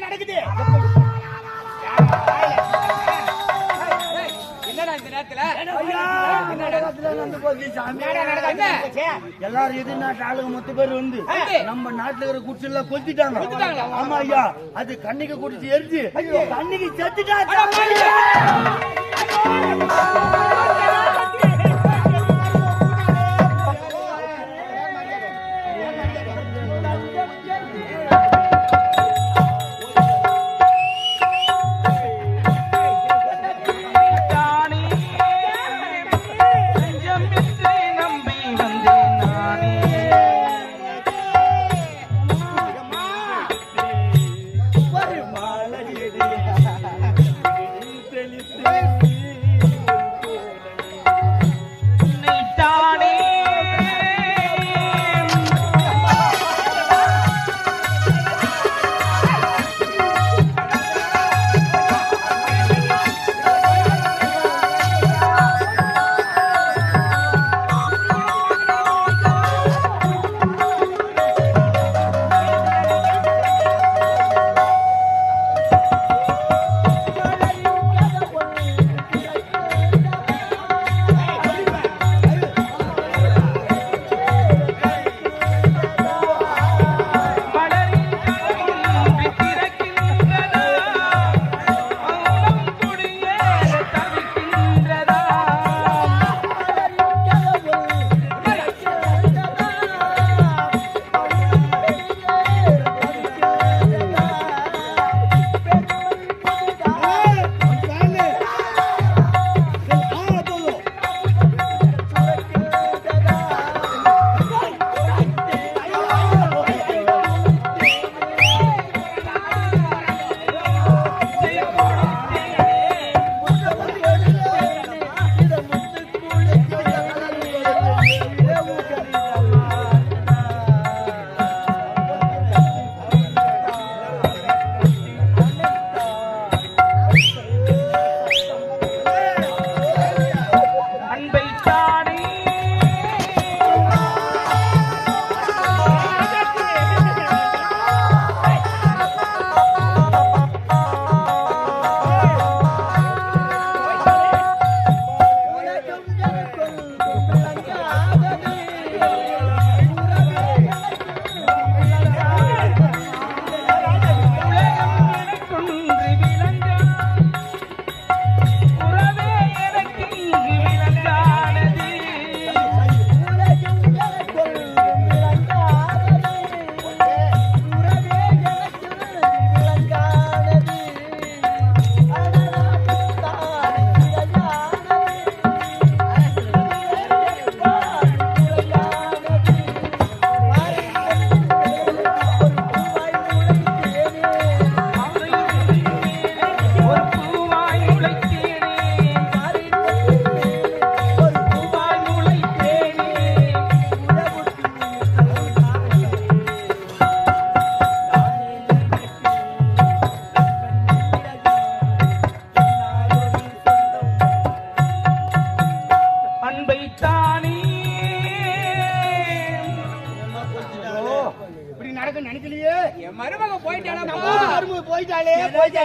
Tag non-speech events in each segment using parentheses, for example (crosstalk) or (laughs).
நடக்குது எல்லாரும் எது ஆளுங்க மொத்த பேர் வந்து. நம்ம நாட்டுல இருக்கிற குடிச்சு எல்லாம் கொத்திட்டாங்க ஆமா ஐயா அது கண்ணிக்கு குடிச்சு எரிஞ்சு கண்ணிக்கு செத்துட்டா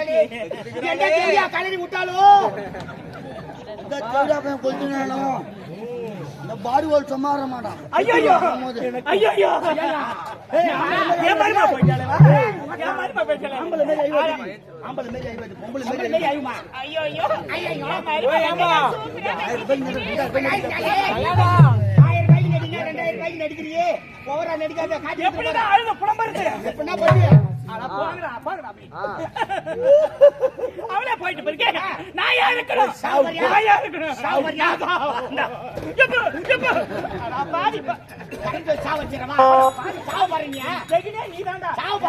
பொண்டாட்டி கலரி விட்டாலும் கொஞ்ச நேரம் இந்த பாடி வால் சும்மாற மாட்டான் ஐயோ. ஐயோ நடிக்கிறியே (laughs) அவளே போயிட்டு இருக்கேன் நான் யார் இருக்கணும். நான் யார் இருக்கணும். சாவு பாருங்க. நீ தாண்டா சாவு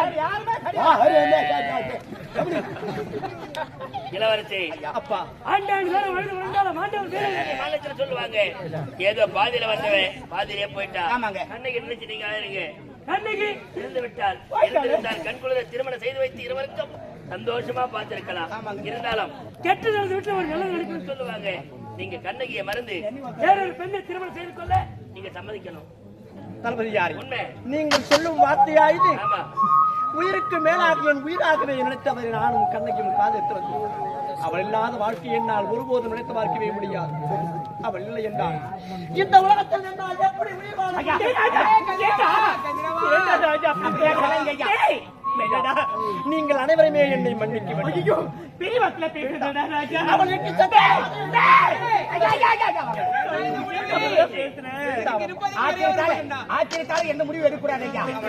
இளவரசி. அப்பா. ஆண்டாண்டு சொல்லுவாங்க ஏதோ பாதியில வந்தவன் பாதியிலே போயிட்டா. ஆமாங்க. அன்னைக்கு இருந்துச்சு நீங்க கண்ணகி இருந்து விட்டால் இருந்திருந்தால் கண் திருமணம் செய்து வைத்து இருவருக்கும் சந்தோஷமா பார்த்திருக்கலாம். இருந்தாலும் கெட்டு நடந்த வீட்டுல சொல்லுவாங்க. நீங்க கண்ணகியை மறந்து வேற பெண்ணை திருமணம் செய்து கொள்ள நீங்க சம்மதிக்கணும். தளபதியாரி உண்மை. நீங்கள் சொல்லும் வார்த்தையாயுது. உயிருக்கு மேலாக என் உயிராகவே நினைத்தவரை நானும் கண்ணகியும் காதல் திறந்து அவள் இல்லாத வாழ்க்கை என்னால் ஒருபோதும் நினைத்து பார்க்கவே முடியாது அவள் இல்லை என்றால் இந்த உலகத்தில் எப்படி நீங்கள் அனைவருமே என்னை மன்னிக்க வேண்டும். பிரிவத்துல பேசுறதா ராஜா. அவள் எட்டு சட்டம் ஆச்சரியத்தால ஆச்சரியத்தால எந்த முடிவு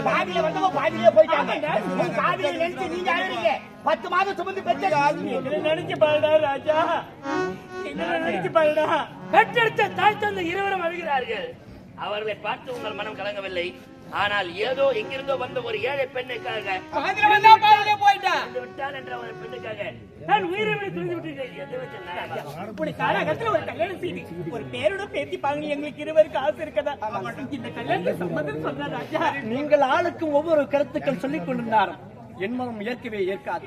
பாதியில வந்தவங்க பாதியிலே போயிட்டாங்க. நினைச்சு நீங்க அழுறீங்க. பத்து மாதம் சுமந்து பெற்ற நினைச்சு பாருடா ராஜா. என்ன நினைச்சு பாருடா. பெற்றெடுத்த தாய் தந்தை இருவரும் அழுகிறார்கள். அவர்களை பார்த்து உங்கள் மனம் கலங்கவில்லை. ஆனால் ஏதோ எங்கிருந்தோ வந்த ஒரு ஏழை பெண்ணுக்காக வந்து விட்டான் என்ற ஒரு பெண்ணுக்காக நான் உயிரை விட துணிந்து ஒரு கல்யாணம் செய்து ஒரு பேரோட பாங்க எங்களுக்கு இருவருக்கு ஆசை இருக்கதா? இந்த கல்யாணத்துக்கு சம்மதம் ராஜா. நீங்கள் ஆளுக்கும் ஒவ்வொரு கருத்துக்கள் சொல்லிக் கொண்டிருந்தாலும் என் மனம் ஏற்கவே ஏற்காது.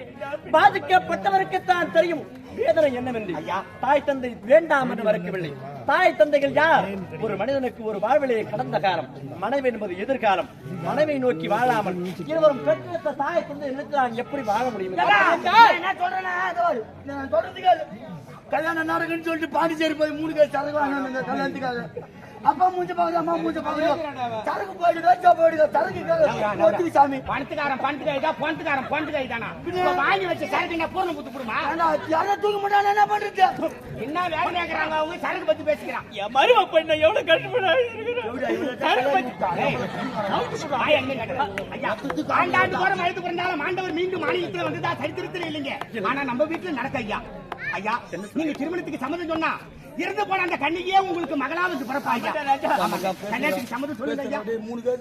பாதிக்கப்பட்டவருக்கு தான் தெரியும் வேதனை என்னவென்று. தாய் தந்தை வேண்டாம் என்று மறக்கவில்லை. தாய் தந்தைகள் யார்? ஒரு மனிதனுக்கு ஒரு வாழ்விலே கடந்த காலம் மனைவி என்பது எதிர்காலம் மனைவை நோக்கி வாழாமல் இருவரும் பெற்றெடுத்த தாய் தந்தை நினைத்து நான் எப்படி வாழ முடியும்? கல்யாணம் நடக்குன்னு சொல்லிட்டு பாண்டிச்சேரி போய் மூணு பேர் சரக்கு வாங்கினாங்க கல்யாணத்துக்காக. அப்பா மூஞ்ச பாக்குது அம்மா மூஞ்ச பாக்குது சரக்கு போயிடுதோ சோ போயிடுதோ சரக்கு ஒத்துக்கு சாமி. பணத்துக்காரன் பணத்துக்கு கைதா பணத்துக்காரன் பணத்துக்கு கைதானா இப்ப வாங்கி வச்ச சரக்கு என்ன பூர்ணம் புத்து ஆனா யாரும் தூக்க மாட்டாங்க என்ன பண்றது? என்ன வேலை கேக்குறாங்க அவங்க? சரக்கு பத்தி பேசிக்கிறான். என் மரும பெண்ணை எவ்வளவு கஷ்டப்பட வாய் எங்க கேக்குறான்? ஐயா, ஆண்டாண்டு போற மழைத்து பிறந்தாலும் ஆண்டவர் மீண்டும் மாநிலத்தில் வந்ததா சரித்திரத்தில் இல்லைங்க. ஆனா நம்ம வீட்டுல நடக்க ஐயா. ஐயா நீங்க திருமணத்துக்கு சம்மதம் சொன்னா இறந்து போன அந்த கண்ணியே உங்களுக்கு மகளாவது பிறப்பா ஐயா. கல்யாணத்துக்கு சம்மதம் சொல்லுங்க ஐயா.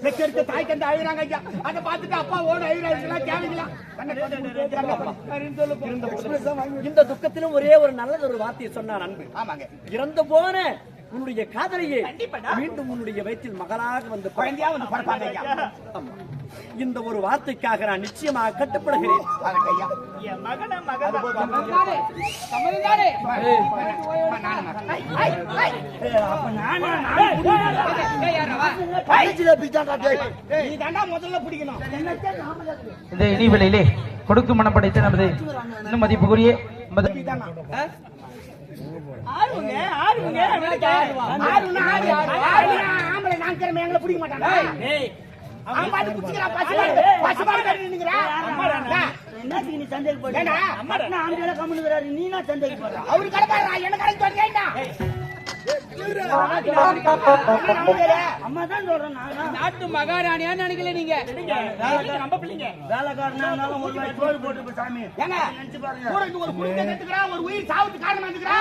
பெற்றெடுத்த தாய் தந்தை அழுகிறாங்க ஐயா. அதை பார்த்துட்டு அப்பா ஓட அழுகிறாங்களா வைக்கிறாங்க. இந்த துக்கத்திலும் ஒரே ஒரு நல்லது ஒரு வார்த்தையை சொன்னான் அன்பு. ஆமாங்க. இறந்து போன உன்னுடைய காதலியே மீண்டும் உன்னுடைய வயிற்றில் மகளாக வந்து. குழந்தையா வந்து பிறப்பாங்க ஐயா. ஆமா. இந்த ஒரு வார்த்தைக்காக நான் நிச்சயமாக கட்டுப்படுகிறேன் வாங்க ஐயா என் மகன மகன பைச்சில பிச்சாண்டா டேய் நீ தாண்டா முதல்ல பிடிக்கணும் இந்த இனிவிலையிலே கொடுக்கும் மனம் படைத்த நமது இன்னும் மதிப்புக்குரிய மத ஆறுங்க ஆறுங்க ஆறுனா ஆறு. ஆறுனா ஆம்பளை நான் திறமை எங்களை பிடிக்க மாட்டானா? அவன் பாட்டு குடிச்சுக்கிறான், பசுமாடு. நீ சண்டைக்கு போற ஏண்டா? அம்மா ஆம்பியல கம்முனுக்குறாரு நீ என்ன சண்டைக்கு போற அவரு கடப்பாடுறா, என்ன கடைக்கு என்ன? அம்மா தான் சொல்றேன் நான் நாட்டு மகாராணியான்னு நினைக்கல நீங்க நம்ம பிள்ளைங்க ஒரு வாய் போட்டு சாமி ஏங்க? நினைச்சு பாருங்க ஒரு ஒரு உயிர் சாவுக்கு காரணமா நம்ம?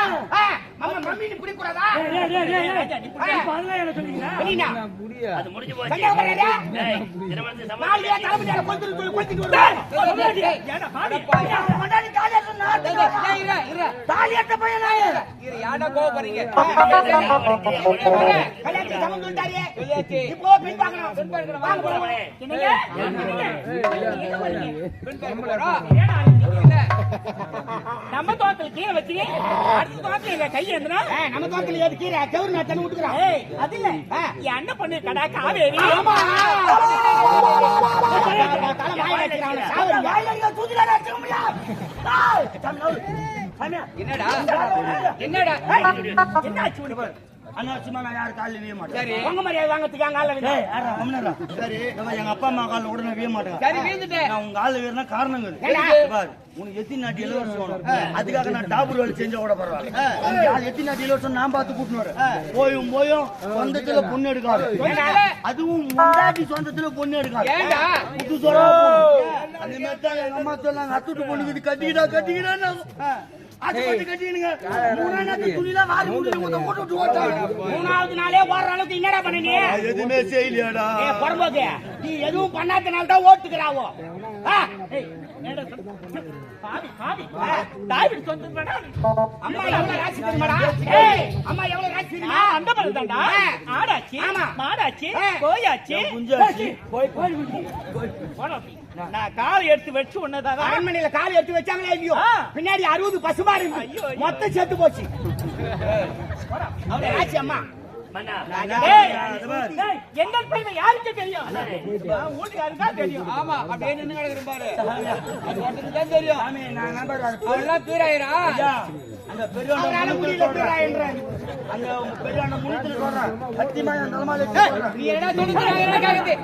அது முடிஞ்சு போச்சு பையன். இப்போ வாங்க நம்ம தோட்டத்துல கீழே வச்சு அடுத்த தோட்டத்துல எங்க கை நம்ம தோட்டத்துல ஏது கீரை கவுரு நான் தண்ணி விட்டுக்கிறேன் அது இல்ல என்ன அண்ணன் பண்ணு கடா காவேரி ஆமா தலை வாயில வாயில தூக்கில முடியாது என்னடா? என்னாச்சு உனக்கு? அனாவசியமா நான் யாரு காலில் வீய மாட்டேன். உங்க மரியாதை? சரி. எங்க அப்பா அம்மா காலில் கூட நான் வீய மாட்டேன் சரி வீழ்ந்துட்டேன் நான் உங்க ஆளு காரணம்? பாரு, உனக்கு எத்தனை நாட்டு இலவசம் வேணும். அதுக்காக நான் டாபூர் வேலை செஞ்சா கூட பரவாயில்ல. நாட்டு இலவசம் நான் பார்த்து கூட்டினு போயும் போயும் சொந்தத்துல பொண்ணு எடுக்காது. அதுவும் முன்னாடி சொந்தத்துல பொண்ணு எடுக்காது? புது பொண்ணு. அந்த மாதிரி தான் எங்க அம்மா சொன்னாங்க. அத்துட்டு பொண்ணுக்கு கட்டிக்கிட்டா கட்டிக்கிட்டா மூணாவது நாளே ஓடுற அளவுக்கு என்னடா பண்ண நீ எதுவுமே செய்யலையாடா? ஏ பொறம்போக்கு நீ எதுவும் பண்ணாதனால தான் ஓட்டுக்கிறாவோ அம்மா எவ்வளவு ராசி தெரியுமாடா? ஏய் அம்மா எவ்வளவு ராசி தெரியுமா? அந்த மாதிரி தான்டா. ஆடாச்சு. மாடாச்சு. கோயாச்சு குஞ்சாச்சு. நான் காலை எடுத்து வச்சு உன்னதான் அரண்மனையில கால் எடுத்து வச்சாங்களே இல்லையோ. பின்னாடி அறுபது பசுமாடு. மொத்தம் செத்து போச்சு அம்மா எங்கள் பெருமை யாருக்கு தெரியும்? வீட்டுக்காருக்கா தெரியும்? ஆமா அப்படியே நின்னு கிடக்குறேன் பாரு. அது ஒருத்தனுக்கு தான் தெரியும் அவெல்லாம் பீராயிரா? அந்த பெரியவன் அவரால முடியல பேராயன்றாரு. அந்த பெரியவன் முன்னத்துல சொல்றேன் சத்தியமா என் தலைமால நீ என்ன சொல்லுங்க கேக்குது